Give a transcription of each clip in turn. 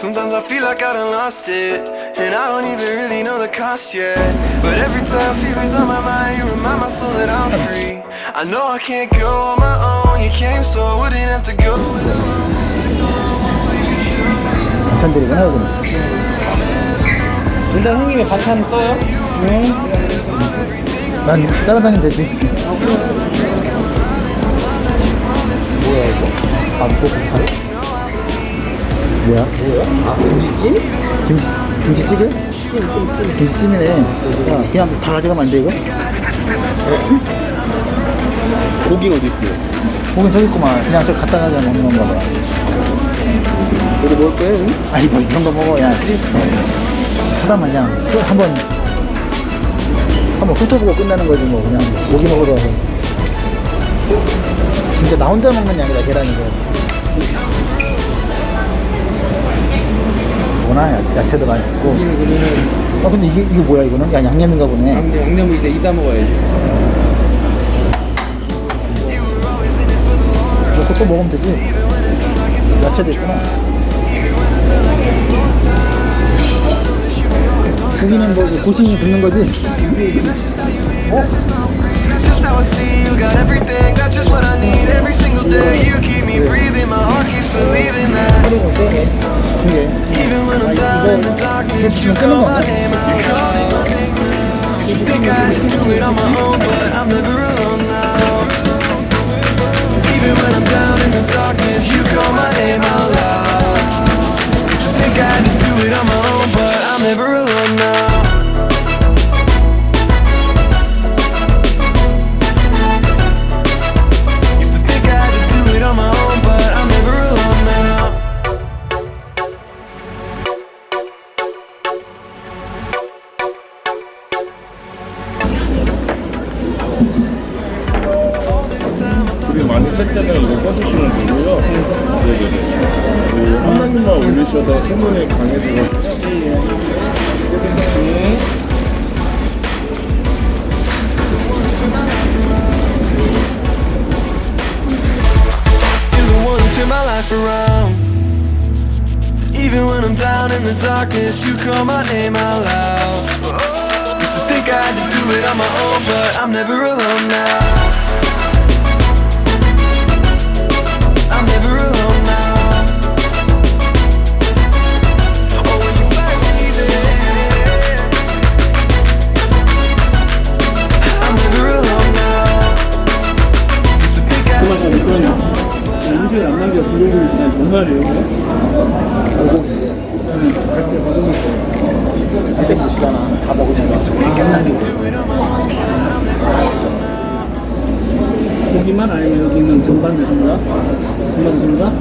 Sometimes I feel like I done lost it, and I don't even really know the cost yet. But every time fever's on my mind, you remind my soul that I'm free. I know I can't go on my own. You came so I wouldn't have to go. 반찬들이구나 여기는 일단 형님이 반찬 써요? 네. 난 따라다니면 되지 뭐야 이거? 밥볶음탕? 뭐야? 뭐야? 아, 김치찜? 김치, 김치찌개? 김치찜이네 야 그냥 다 가져가면 안 돼 이거? 고기 어디 있어요? 고긴 저기 있구만 그냥 저 갖다 가자 먹는 건가 봐 여기 먹을 거예요? 아니 뭐 이런 거 먹어야지 쳐다만 그냥 그 한번 한번 훑어보고 끝나는 거지 뭐 그냥 고기 먹으러 와서 진짜 나 혼자 먹는 양이다 계란이고 뭐나. 야- 야채도 많이 있고. 여기는 그러면 아 근데 이게 이게 뭐야 이거는? 야 양념인가 보네. 양념, 양념을 이제 이다 먹어야지. 먹고 또 먹으면 되지. 야채도 있구나. 고기는 뭐 고신이 붙는 거지? Just the you call my name. You call. You think I do it on my own, but I'm never alone now. Even when I'm down in the darkness, 많이 샜잖아요. 이거 꺼주시면 되고요. 네네네. 그 한마디만 올리셔서 소문이 강해지고. You're the one who turned my life around. Even when I'm down in the darkness, you call my name out loud. Oh, used to think I had to do it on my own, but I'm never alone now. 그냥 전화를 요 알백스 시잖아 다 고기만 아니면 여기 있는 전반도 준다? 전반도 준다?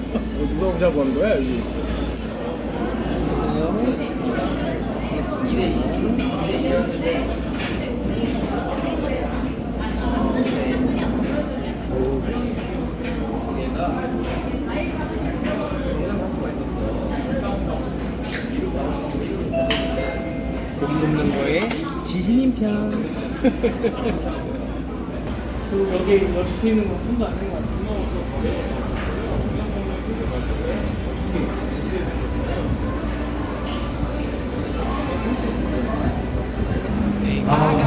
누가 오자고 하는 거야 여기? 고기 굽는 거에 지신인 편. 그리고 여기 옆에 있는 거 손도 안 되는 거 같아.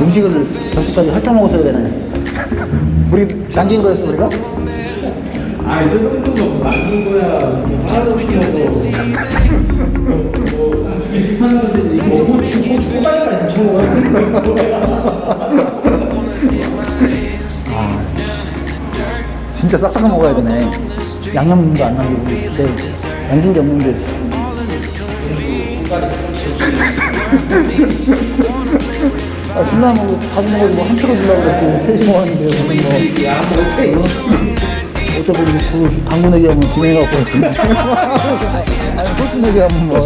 음식을 점심까지 핥아 먹었어야 되네 우리 남긴 거였어 우리가? 아이 저 정도면 남긴 거야. 하나도. 뭐 이거 뭐 진짜 싹싹 먹어야 되네 양념도 안 남기고 있을 때 남긴 게 없는데 아, 신나 먹고 다 먹고 뭐한 프로 주려고 그랬고 셋이 먹었는데 무슨 뭐 어차피 그 당구 내기하면 진행하고. 아니 소주 내기하면 뭐